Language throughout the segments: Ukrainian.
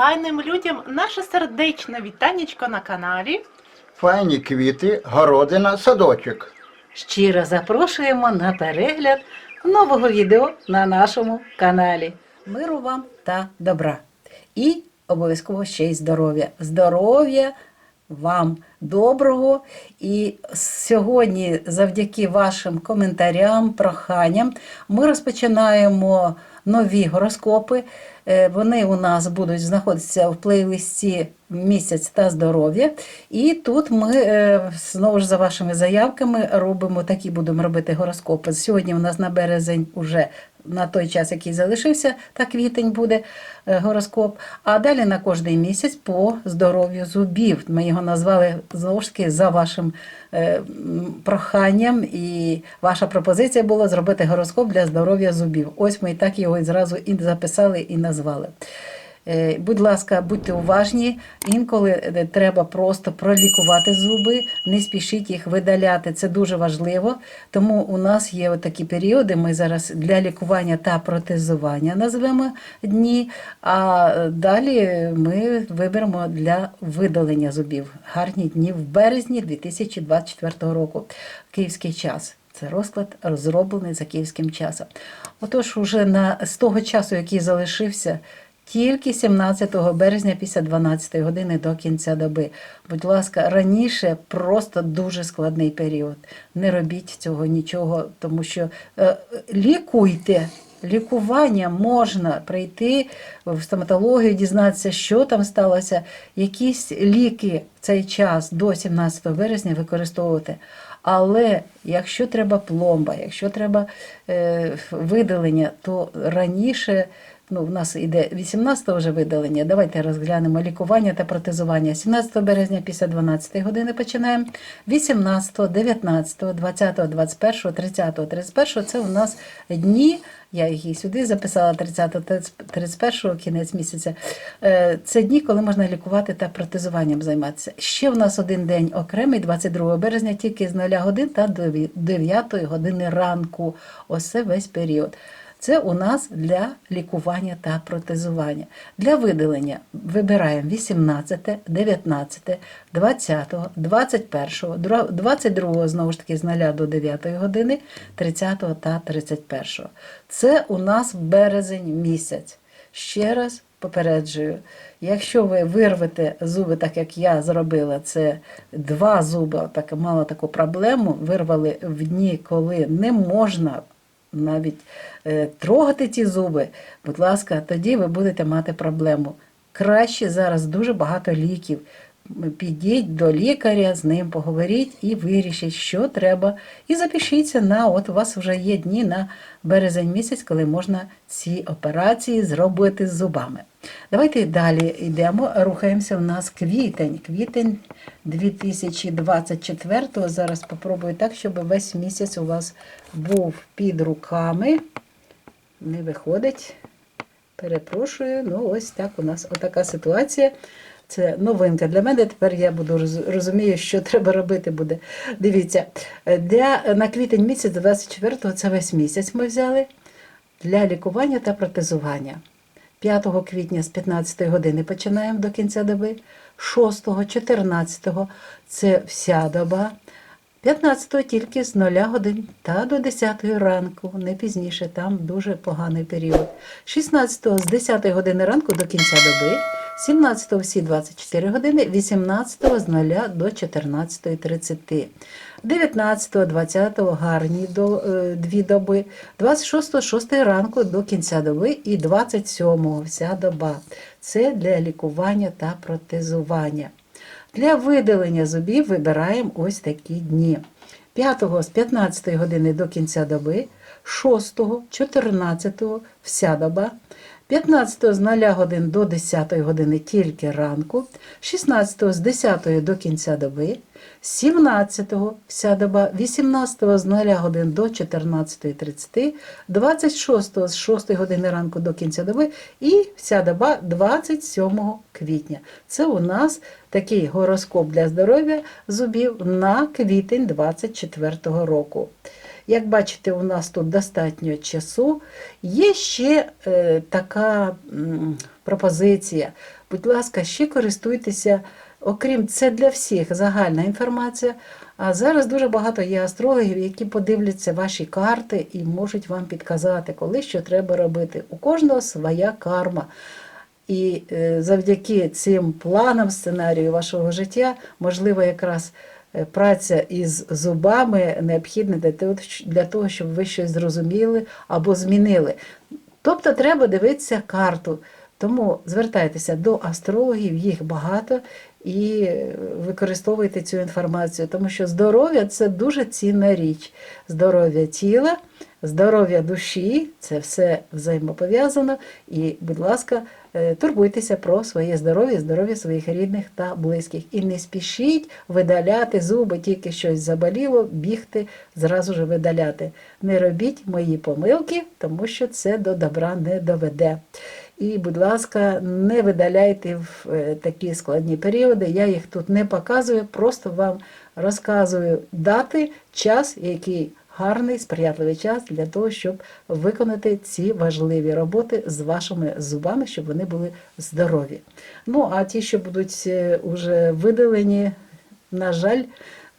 файним людям наше сердечне вітанечко на каналі. Файні квіти, городина, садочок. Щиро запрошуємо на перегляд нового відео на нашому каналі. Миру вам та добра. І обов'язково ще й здоров'я. Здоров'я вам доброго. І сьогодні, завдяки вашим коментарям, проханням, ми розпочинаємо нові гороскопи. Е, Вони у нас будуть знаходитися в плейлисті місяць та здоров'я. І тут ми е, знову ж за вашими заявками робимо такі будемо робити гороскопи. Сьогодні у нас на березень уже на той час, який залишився, та квітень буде е, гороскоп. А далі на кожний місяць по здоров'ю зубів. Ми його назвали знову ж таки за вашим е, проханням. І ваша пропозиція була зробити гороскоп для здоров'я зубів. Ось ми і так його і зразу і записали, і назвали. Е, Будь ласка, будьте уважні. Інколи е, треба просто пролікувати зуби, не спішіть їх видаляти. Це дуже важливо. Тому у нас є такі періоди. Ми зараз для лікування та протезування назвемо дні. А далі ми виберемо для видалення зубів. Гарні дні в березні 2024 року. Київський час. Це розклад розроблений за київським часом. Отож, уже на з того часу, який залишився, тільки 17 березня після 12 години до кінця доби. Будь ласка, раніше просто дуже складний період. Не робіть цього нічого, тому що е, лікуйте. Лікування можна прийти в стоматологію, дізнатися, що там сталося, якісь ліки в цей час до 17 березня використовувати. Але якщо треба пломба, якщо треба е, видалення, то раніше ну, в нас іде 18 вже видалення. Давайте розглянемо лікування та протезування. 17 березня після 12 години починаємо. 18, 19, 20, 21, 30, 31 це у нас дні. Я їх і сюди записала 30, 31 кінець місяця. Е, Це дні, коли можна лікувати та протезуванням займатися. Ще в нас один день окремий, 22 березня, тільки з 0 годин та до 9 години ранку. Ось це весь період. Це у нас для лікування та протезування. Для видалення вибираємо 18, 19, 20, 21, 22, знову ж таки, з 0 до 9 години, 30 та 31. Це у нас березень місяць. Ще раз попереджую, якщо ви вирвете зуби, так як я зробила, це два зуби, так мала таку проблему, вирвали в дні, коли не можна навіть е, трогати ці зуби, будь ласка, тоді ви будете мати проблему. Краще зараз дуже багато ліків. Підіть до лікаря, з ним поговоріть і вирішіть, що треба. І запишіться на от у вас вже є дні на березень місяць, коли можна ці операції зробити з зубами. Давайте далі йдемо, рухаємося. У нас квітень. Квітень 2024. Зараз попробую так, щоб весь місяць у вас був під руками. Не виходить. Перепрошую. Ну, ось так у нас отака ситуація. Це новинка для мене. Тепер я буду розумію, що треба робити буде. Дивіться, е, для на квітень місяць 24-го це весь місяць ми взяли для лікування та протезування. 5 квітня з 15 години починаємо до кінця доби. 6, 14 це вся доба. 15 тільки з 0 годин та до 10 ранку, не пізніше, там дуже поганий період. 16 з 10 години ранку до кінця доби, 17 всі 24 години, 18 з 0 до 14.30. 19, 20 гарні до, е, дві доби, 26, 6 ранку до кінця доби і 27 вся доба. Це для лікування та протезування. Для видалення зубів вибираємо ось такі дні. 5 з 15 години до кінця доби, 6, 14 вся доба, 15 з 0 годин до 10 години тільки ранку, 16 з 10 до кінця доби, 17 вся доба, 18 з 0 годин до 14.30, 26 з 6 години ранку до кінця доби і вся доба 27 квітня. Це у нас такий гороскоп для здоров'я зубів на квітень 24 року. Як бачите, у нас тут достатньо часу. Є ще е, така м, пропозиція. Будь ласка, ще користуйтеся, окрім це для всіх загальна інформація. А зараз дуже багато є астрологів, які подивляться ваші карти і можуть вам підказати, коли що треба робити. У кожного своя карма. І е, завдяки цим планам, сценарію вашого життя, можливо, якраз праця із зубами необхідна для того, щ- для того, щоб ви щось зрозуміли або змінили. Тобто треба дивитися карту. Тому звертайтеся до астрологів, їх багато, і використовуйте цю інформацію, тому що здоров'я це дуже цінна річ. Здоров'я тіла, здоров'я душі це все взаємопов'язано. І, будь ласка, е, турбуйтеся про своє здоров'я, здоров'я своїх рідних та близьких. І не спішіть видаляти зуби, тільки щось заболіло, бігти, зразу ж видаляти. Не робіть мої помилки, тому що це до добра не доведе. І, будь ласка, не видаляйте в е, такі складні періоди. Я їх тут не показую, просто вам розказую дати, час, який гарний, сприятливий час для того, щоб виконати ці важливі роботи з вашими зубами, щоб вони були здорові. Ну, а ті, що будуть е, уже видалені, на жаль,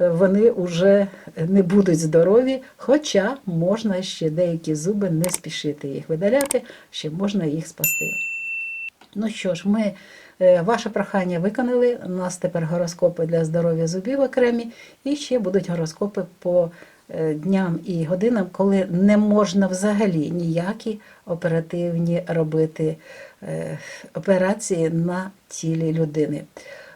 вони вже не будуть здорові, хоча можна ще деякі зуби не спішити їх видаляти, ще можна їх спасти. Ну що ж, ми е, ваше прохання виконали. У нас тепер гороскопи для здоров'я зубів окремі, і ще будуть гороскопи по е, дням і годинам, коли не можна взагалі ніякі оперативні робити е, операції на тілі людини.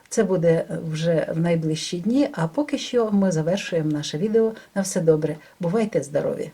Це буде вже в найближчі дні, а поки що ми завершуємо наше відео. На все добре. Бувайте здорові!